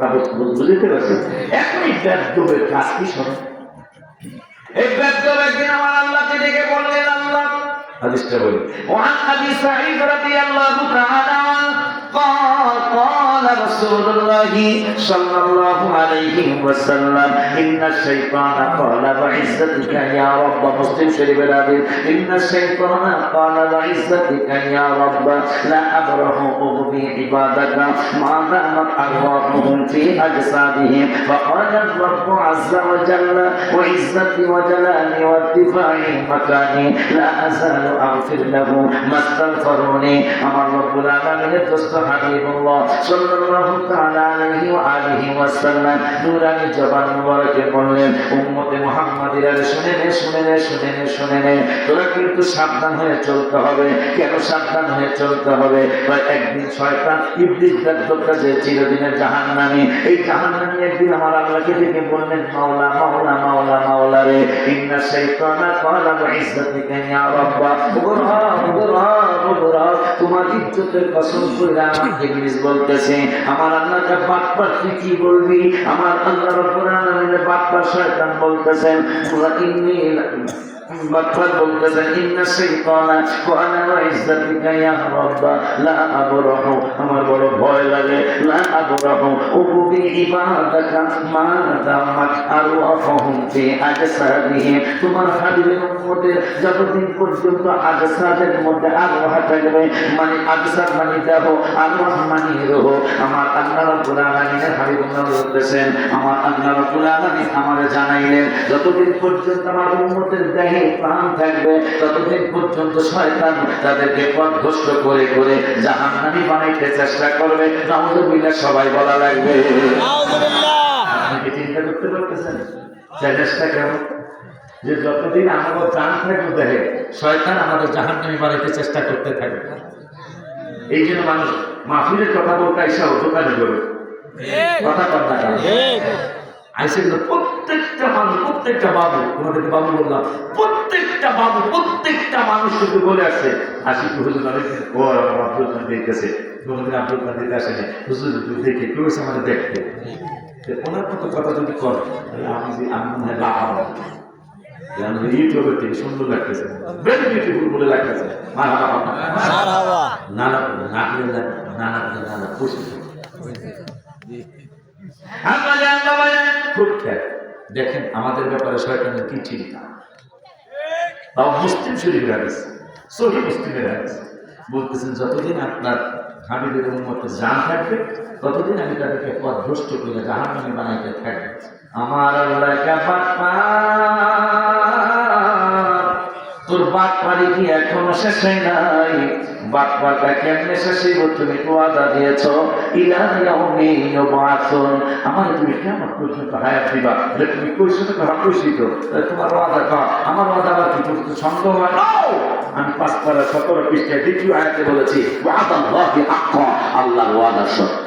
বুঝতে এখনই ব্যর্থবে চাকরি সব এই ব্যর্থ একদিন আমার আল্লাহকে ডেকে বললেন, আল্লাহ। হাদিসটা বলি। ওয়ান আবি সাঈদ রাদিয়াল্লাহু তাআলা رسول الله صلى الله عليه وسلم ان الشيطان قال بعزتك يا رب مسلم شريف الحديث ان الشيطان قال بعزتك يا رب لا ابرح اغبي عبادك ما دامت ارواحهم في اجسادهم فقال الرب عز وجل وعزتي وجلالي وارتفاع مكاني لا ازال اغفر له ما استغفروني امر رب العالمين دوست হাবিবুল্লাহ সাল্লাল্লাহু তাআলা আলাইহি ওয়া আলিহি ওয়াসাল্লাম নূরানি জবান মুবারকে বললেন, উম্মতে মুহাম্মাদিরা শুনে নে শুনে নে শুনে নে শুনে নে। তোরা কিন্তু সাবধান হয়ে চলতে হবে। কেন সাবধান হয়ে চলতে হবে? বা একদিন শয়তান ইবলিস দত্তটা যে চিরদিনের জাহান্নামী। এই জাহান্নামী একদিন আমার আল্লাহকে ডেকে বললেন, মাওলা মাওলা মাওলা মাওলা রে, ইন্না শাইতানা ক্বালা বিইজ্জাতিকা ইয়া রাব্বা। উগরা তোমার আমার আল্লাহকে বাটপার তুই কি বলবি? আমার আল্লাহ রব্বুল আলামিন শয়তান বলতেছেন ওয়া ইন্নী বাটপার বলতেছেন ইন্না শাইতানা ক্বালা বিইজ্জাতিকা ইয়া রাব্বা, লা আবরাহু। আমার বড় ভয় লাগে, লা যতদিন পর্যন্ত আজসাদের মধ্যে আরওয়াহ থাকবে মানে আজসাদ মানে দেহ আরওয়াহ মানে রূহ, আমার আল্লাহ রাব্বুল আলামিনের হাবিবুল্লাহ বলতেছেন, আমার আল্লাহ জানাইলেন, যতদিন পর্যন্ত আমার উম্মতের দেহে প্রাণ থাকবে ততদিন পর্যন্ত শয়তান তাদেরকে পথভ্রষ্ট করে করে জাহান্নামী বানাইতে চেষ্টা করবে। সবাই বলা লাগবে। চিন্তা করতে পারতেছেন? কেমন যে যতদিন আমাদের জান থাকবে দেখে শয়তান আমাদের জাহান্নামী বানাইতে চেষ্টা করতে থাকবে। এই জন্য মানুষ মাহফিলের কথা বলতে এসে দোকানে করে কথা কথা আইসে মানুষ প্রত্যেকটা বাবু তোমাদেরকে বাবু বললাম প্রত্যেকটা বাবু প্রত্যেকটা মানুষ কিন্তু বলে আসছে আসি হুজুর ও আব্দুল খান দেখতেছে কোনোদিন আব্দুল আসেনি হুজুর দেখে কেউ এসে আমাদের দেখতে ওনার মতো কথা যদি কর তাহলে আমি যে আমি মনে হয় লাভ হব ইউটিউবের থেকে সুন্দর লাগতেছে ভেরি বিউটিফুল বলে লাগতেছে মারা না না না না না না না না খুশি খুব খেয়াল দেখেন আমাদের ব্যাপারে শয়তানের কি চিন্তা? বা মুসলিম শরীফের হাদিস, সহি মুসলিমের হাদিস। বলতেছেন, যতদিন আপনার হাবিবের উন্মতে জান থাকবে, ততদিন আমি তাদেরকে পথভ্রষ্ট করে জাহান নামে বানাইতে থাকবে। আমার আল্লাহ তোর বাদ পারি কি এখনও শেষ হয় নাই? বাদ পাটা কেমনে শেষ হইব তুমি আদা দিয়েছ। ইলাহি বাসন আমার তুমি কেমন পর্যন্ত হায়াত দিবা? যে তুমি কইছো তো কইছি তো? তোমার ওয়াদা কর। আমার ওয়াদা আবার কি করতে সন্দেহ হয়? আমি পাঁচ পারা সতেরো পৃষ্ঠায় দ্বিতীয় আয়াতে বলেছি ওয়াদা আল্লাহি আল্লাহর ওয়াদা সত্য।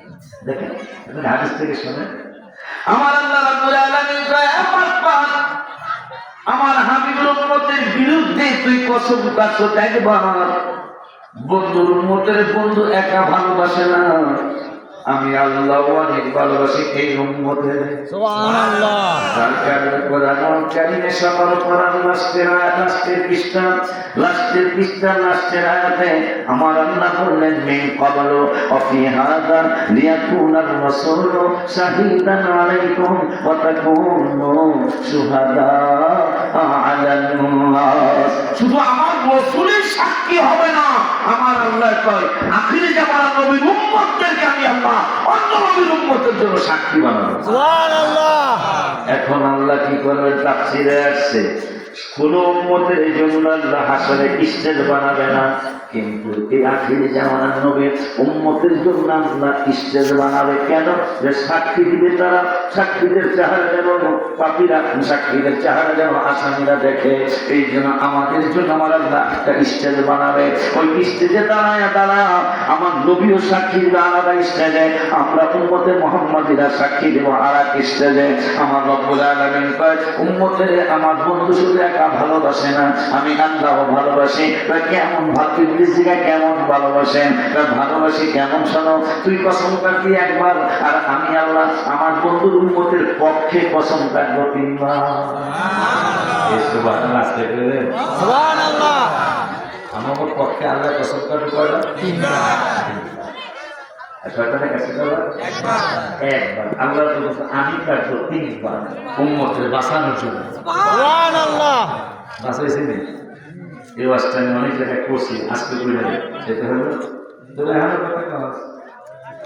দেখেন হাদিস থেকে শোনেন আমার আল্লাহ রাব্বুল আলামিন কয়, আমার আমার হাবিবুল উম্মতের বিরুদ্ধে তুই কসম কাছ দেখবা বন্ধুর উম্মতের বন্ধু একা ভালোবাসে না। আমি আল্লাহ অনেক ভালোবাসি এই উম্মতের। তার কারণে কোরআন কারিমে সবার কোরআন লাস্টের আয়াত লাস্টের পৃষ্ঠা লাস্টের পৃষ্ঠা লাস্টের আয়াতে আমার আল্লাহ বললেন মিন ক্বাবলু অফি হাদা লিয়াকুনার রাসূলু শাহিদান আলাইকুম ওয়া তাকুনু শুহাদা আলান নাস শুধু আমার রাসূলের সাক্ষী হবে না কয় আখিরে জামানা নবীর উম্মতদেরকে আমি আল্লাহ অন্য নবীর উম্মতের জন্য সাক্ষী বানাবো। এখন আল্লাহ কি করবেন তাফসিরে আসছে? কোন উম্মতের জন্য আল্লাহ হাসরে স্টেজ বানাবে না। কিন্তু এই উম্মতের জন্য আল্লাহ বানাবে কেন? যে সাক্ষী দিবে তারা, সাক্ষীদের চেহারা যেন পাপিরা, সাক্ষীদের চেহারা যেন আসামিরা দেখে, এই জন্য আমাদের জন্য আমার আল্লাহ একটা বানাবে। ওই দাঁড়ায় দাঁড়া আমার নবীও সাক্ষী আলাদা আমরা উম্মতের মোহাম্মদীরা সাক্ষী দেব আর এক স্টেজে। আমার রব্বুল আলমিন কয় আমার বন্ধু শুধু একা ভালোবাসে না আমি আল্লাহ ভালোবাসি। কয় কেমন জিগা কেমন ভালোবাসেন? কয় ভালোবাসি কেমন শোনো তুই কসম কাটবি একবার আর আমি আল্লাহ আমার বন্ধুর উন্মতের পক্ষে কসম কাটবো তিনবার। আমার পক্ষে আল্লাহ কসম কাটবো কয়টা কাছে কয়বার? একবার। আল্লাহ আমি কাটবো তিনবার উম্মতের বাঁচানোর জন্য। বাঁচাইছি নি এই ওয়াজটা আমি অনেক জায়গায় করছি আজকে করে সেটা হলো তবে আমার কথা